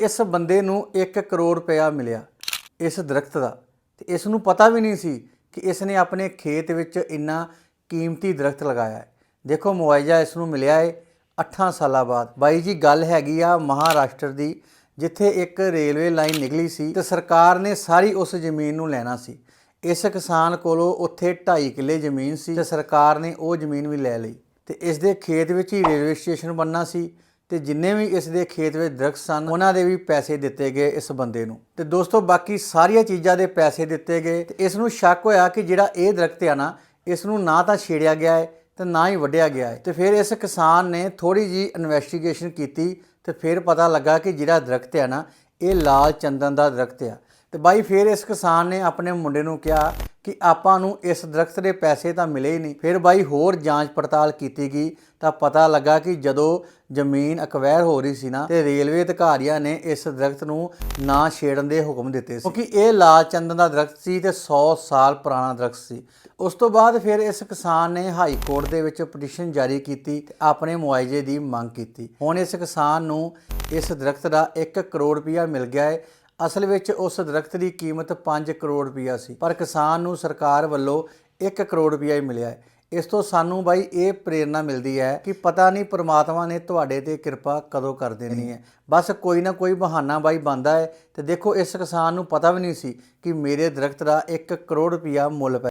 ਇਸ ਬੰਦੇ ਨੂੰ 1 ਕਰੋੜ ਰੁਪਇਆ ਮਿਲਿਆ ਇਸ ਦਰਖਤ ਦਾ। ਤੇ ਇਸ ਨੂੰ ਪਤਾ ਵੀ ਨਹੀਂ ਸੀ ਕਿ ਇਸ ਨੇ ਆਪਣੇ ਖੇਤ ਵਿੱਚ ਇੰਨਾ ਕੀਮਤੀ ਦਰਖਤ ਲਗਾਇਆ ਹੈ। ਦੇਖੋ ਮੁਆਵਜ਼ਾ ਇਸ ਨੂੰ ਮਿਲਿਆ ਹੈ 8 ਸਾਲਾਂ ਬਾਅਦ। ਬਾਈ ਜੀ, ਗੱਲ ਹੈਗੀ ਆ ਮਹਾਰਾਸ਼ਟਰ ਦੀ, ਜਿੱਥੇ ਇੱਕ ਰੇਲਵੇ ਲਾਈਨ ਨਿਕਲੀ ਸੀ ਤੇ ਸਰਕਾਰ ਨੇ ਸਾਰੀ ਉਸ ਜ਼ਮੀਨ ਨੂੰ ਲੈਣਾ ਸੀ। ਇਸ ਕਿਸਾਨ ਕੋਲੋਂ ਉੱਥੇ 2.5 ਕਿੱਲੇ ਜ਼ਮੀਨ ਸੀ ਤੇ ਸਰਕਾਰ ਨੇ ਉਹ ਜ਼ਮੀਨ ਵੀ ਲੈ ਲਈ। ਤੇ ਇਸ ਦੇ ਖੇਤ ਵਿੱਚ ਹੀ ਰੇਲਵੇ ਸਟੇਸ਼ਨ ਬਣਨਾ ਸੀ। ਤੇ ਜਿੰਨੇ ਵੀ ਇਸ ਦੇ ਖੇਤ ਵਿੱਚ ਦਰਖਤ ਸਨ, ਉਹਨਾਂ ਦੇ ਵੀ ਪੈਸੇ ਦਿੱਤੇ ਗਏ ਇਸ ਬੰਦੇ ਨੂੰ। ਤੇ ਦੋਸਤੋ, ਬਾਕੀ ਸਾਰੀਆਂ ਚੀਜ਼ਾਂ ਦੇ ਪੈਸੇ ਦਿੱਤੇ ਗਏ ਤੇ ਇਸ ਨੂੰ ਸ਼ੱਕ ਹੋਇਆ ਕਿ ਜਿਹੜਾ ਇਹ ਦਰਖਤ ਆ ਨਾ, ਇਸ ਨੂੰ ਨਾ ਤਾਂ ਛੇੜਿਆ ਗਿਆ ਹੈ ਤੇ ਨਾ ਹੀ ਵੱਢਿਆ ਗਿਆ ਹੈ। ਤੇ ਫਿਰ ਇਸ ਕਿਸਾਨ ਨੇ ਥੋੜੀ ਜੀ ਇਨਵੈਸਟੀਗੇਸ਼ਨ ਕੀਤੀ ਤੇ ਫਿਰ ਪਤਾ ਲੱਗਾ ਕਿ ਜਿਹੜਾ ਦਰਖਤ ਆ ਨਾ, ਇਹ ਲਾਲ ਚੰਦਨ ਦਾ ਦਰਖਤ ਆ। ਤੇ ਬਾਈ ਫਿਰ ਇਸ ਕਿਸਾਨ ਨੇ ਆਪਣੇ ਮੁੰਡੇ ਨੂੰ ਕਿਹਾ ਕਿ ਆਪਾਂ ਨੂੰ ਇਸ ਦਰਖਤ ਦੇ ਪੈਸੇ ਤਾਂ ਮਿਲੇ ਹੀ ਨਹੀਂ। ਫਿਰ ਬਾਈ ਹੋਰ ਜਾਂਚ ਪੜਤਾਲ ਕੀਤੀ ਗਈ ਤਾਂ ਪਤਾ ਲੱਗਾ ਕਿ ਜਦੋਂ ਜ਼ਮੀਨ ਅਕਵਾਇਰ ਹੋ ਰਹੀ ਸੀ ਨਾ ਤੇ ਰੇਲਵੇ ਅਧਿਕਾਰੀਆਂ ਨੇ ਇਸ ਦਰਖਤ ਨੂੰ ਨਾ ਛੇੜਨ ਦੇ ਹੁਕਮ ਦਿੱਤੇ ਸੀ। ਕਿਉਂਕਿ ਇਹ ਲਾਲ ਚੰਦਨ ਦਾ ਦਰਖਤ ਸੀ ਤੇ 100 ਸਾਲ ਪੁਰਾਣਾ ਦਰਖਤ ਸੀ। ਉਸ ਤੋਂ ਬਾਅਦ ਫਿਰ ਇਸ ਕਿਸਾਨ ਨੇ ਹਾਈ ਕੋਰਟ ਦੇ ਵਿੱਚ ਪਟੀਸ਼ਨ ਜਾਰੀ ਕੀਤੀ ਤੇ ਆਪਣੇ ਮੁਆਵਜ਼ੇ ਦੀ ਮੰਗ ਕੀਤੀ। ਹੁਣ ਇਸ ਕਿਸਾਨ ਨੂੰ ਇਸ ਦਰਖਤ ਦਾ 1 ਕਰੋੜ ਰੁਪਇਆ ਮਿਲ ਗਿਆ ਹੈ। ਅਸਲ ਵਿੱਚ ਉਸ ਦਰਖਤ ਦੀ ਕੀਮਤ 5 ਕਰੋੜ ਰੁਪਇਆ ਸੀ, ਪਰ ਕਿਸਾਨ ਨੂੰ ਸਰਕਾਰ ਵੱਲੋਂ 1 ਕਰੋੜ ਰੁਪਇਆ ਹੀ ਮਿਲਿਆ ਹੈ। ਇਸ ਤੋਂ ਸਾਨੂੰ ਬਾਈ ਇਹ ਪ੍ਰੇਰਣਾ ਮਿਲਦੀ ਹੈ ਕਿ ਪਤਾ ਨਹੀਂ ਪ੍ਰਮਾਤਮਾ ਨੇ ਤੁਹਾਡੇ ਤੇ ਕਿਰਪਾ ਕਦੋਂ ਕਰ ਦੇਣੀ ਹੈ। ਬਸ ਕੋਈ ਨਾ ਕੋਈ ਬਹਾਨਾ ਬਾਈ ਬੰਦਾ ਹੈ ਤੇ ਦੇਖੋ ਇਸ ਕਿਸਾਨ ਨੂੰ ਪਤਾ ਵੀ ਨਹੀਂ ਸੀ ਕਿ ਮੇਰੇ ਦਰਖਤ ਦਾ 1 ਕਰੋੜ ਰੁਪਇਆ ਮੁੱਲ ਪੈ